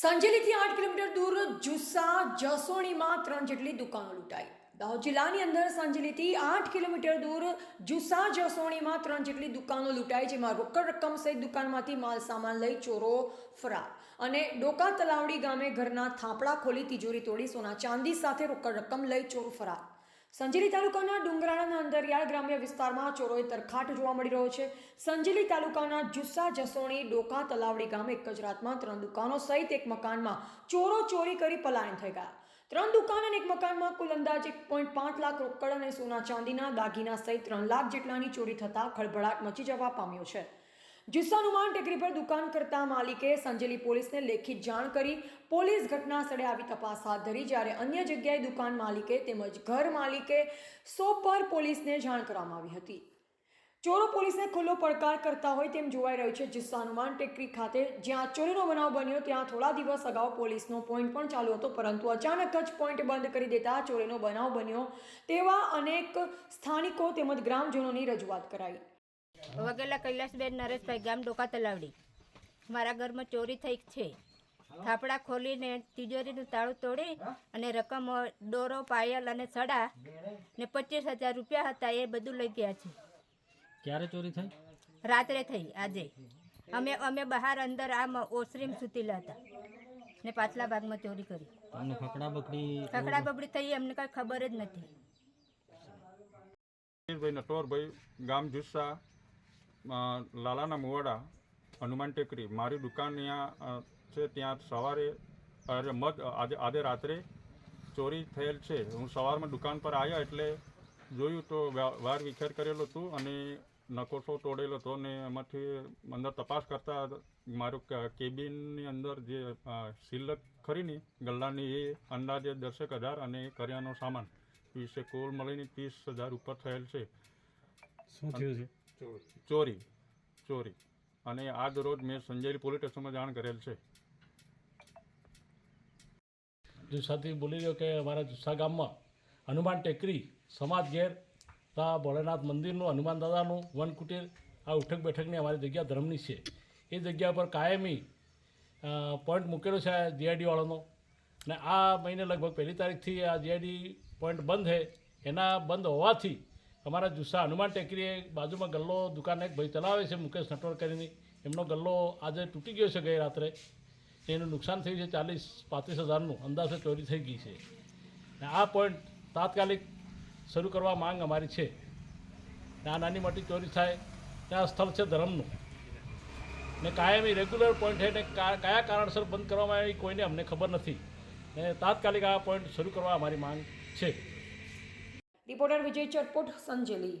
સંજેલીથી આઠ કિલોમીટર દૂર જુસ્સા જસોણીમાં ત્રણ જેટલી દુકાનો લૂંટાઈ. દાહોદ જિલ્લાની અંદર સંજેલીથી આઠ કિલોમીટર દૂર જુસ્સા જસોણીમાં ત્રણ જેટલી દુકાનો લૂંટાઈ, જેમાં રોકડ રકમ સહિત દુકાનમાંથી માલ સામાન લઈ ચોરો ફરાર. અને ડોકા તલાવડી ગામે ઘરના થાંપડા ખોલી તિજોરી તોડી સોના ચાંદી સાથે રોકડ રકમ લઈ ચોરો ફરાર. સંજેલી તાલુકાના ડુંગરાળાના અંદરિયાળ ગ્રામ્ય વિસ્તારમાં ચોરોએ તરખાટ જોવા મળી રહ્યો છે. સંજેલી તાલુકાના જુસ્સા જસોણી ડોકા તલાવડી ગામે એક જ રાતમાં ત્રણ દુકાનો સહિત એક મકાનમાં ચોરો ચોરી કરી પલાયન થઈ ગયા. ત્રણ દુકાન અને એક મકાનમાં કુલ અંદાજ એક પોઈન્ટ પાંચ લાખ રોકડ અને સોના ચાંદીના દાગીના સહિત ત્રણ લાખ જેટલાની ચોરી થતાં ખળભળાટ મચી જવા પામ્યો છે. જુસ્સા હનુમાન ટેકરી પર દુકાન કરતા માલિકે સંજેલી પોલીસને લેખિત જાણ કરી પોલીસ ઘટના સ્થળે આવી તપાસ હાથ ધરી જ્યારે અન્ય જગ્યાએ દુકાન માલિકે તેમજ ઘર માલિકે સો પર પોલીસને જાણ કરવામાં આવી હતી. ચોરો પોલીસને ખુલ્લો પડકાર કરતા હોય તેમ જોવાઈ રહ્યું છે. જુસ્સાનુમાન ટેકરી ખાતે જ્યાં ચોરીનો બનાવ બન્યો, ત્યાં થોડા દિવસ અગાઉ પોલીસનો પોઈન્ટ પણ ચાલુ હતો, પરંતુ અચાનક જ પોઈન્ટ બંધ કરી દેતા ચોરીનો બનાવ બન્યો તેવા અનેક સ્થાનિકો તેમજ ગ્રામજનોની રજૂઆત કરાઈ. વગેલા કૈલાસબેન નરેશભાઈ ગામ ડોકા તલાવડી. મારા ઘરમાં ચોરી થઈ છે. થાપડા ખોલીને તિજોરીનું તાળું તોડી અને રકમ દોરો પાયલ અને સડા ને પચીસ હજાર રૂપિયા હતા એ બધું લઈ ગયા છે. ક્યારે ચોરી થઈ? રાત્રે થઈ આજે. અમે અમે બહાર અંદર આમ ઓસરીમ સૂતેલા હતા ને પાછલા ભાગમાં ચોરી કરી. ફકડા બકડી ખકડા બબડી થઈ એમને કાંઈ ખબર જ નથી. ભાઈ ગામ જુસ્સા. લાલાના મુવાડા, હનુમાન ટેકરી, મારી દુકાન અહીંયા છે ત્યાં સવારે મધ આજે આજે રાત્રે ચોરી થયેલ છે. હું સવારમાં દુકાન પર આવ્યા એટલે જોયું તો વાર વિખેર કરેલો હતું અને નકોશો તોડેલો હતો ને એમાંથી અંદર તપાસ કરતા મારું કેબિનની અંદર જે સિલક ખરીની ગલ્લાની એ અંદાજે દસેક હજાર અને કરિયાનો સામાન. વિશે કુલ મળીને ત્રીસ હજાર ઉપર થયેલ છે. શું થયું છે? ચોરી ચોરી. અને આજ રોજ મેં સંજયલી પોલીસ સ્ટેશનમાં જાણ કરેલ છે. જુસ્સાથી બોલી રહ્યો કે અમારા જુસ્સા ગામમાં હનુમાન ટેકરી, સમાજ ઘેર, તા ભોળેનાથ મંદિરનું, હનુમાન દાદાનું, વન કુટીર, આ ઉઠક બેઠકની અમારી જગ્યા ધર્મની છે. એ જગ્યા પર કાયમી પોઈન્ટ મૂકેલો છે જીઆઈડી વાળાનો. ને આ મહિને લગભગ પહેલી તારીખથી આ જીઆઈડી પોઈન્ટ બંધ છે. એના બંધ હોવાથી અમારા જુસ્સા હનુમાન ટેકરીએ બાજુમાં ગલ્લો દુકાન એક ભાઈ ચલાવે છે, મુકેશ નટવર કરીને. એમનો ગલ્લો આજે તૂટી ગયો છે ગઈ રાત્રે. એનું નુકસાન થયું છે ચાલીસ, પાંત્રીસ હજારનું. અંદાજે ચોરી થઈ ગઈ છે. ને આ પોઈન્ટ તાત્કાલિક શરૂ કરવા માંગ અમારી છે. ને આ નાની મોટી ચોરી થાય ત્યાં સ્થળ છે ધર્મનું. ને કાયમી રેગ્યુલર પોઈન્ટ થઈને કયા કારણસર બંધ કરવામાં આવી કોઈને અમને ખબર નથી. ને તાત્કાલિક આ પોઈન્ટ શરૂ કરવા અમારી માંગ છે. રિપોર્ટર વિજય ચરપોટ સંજેલી.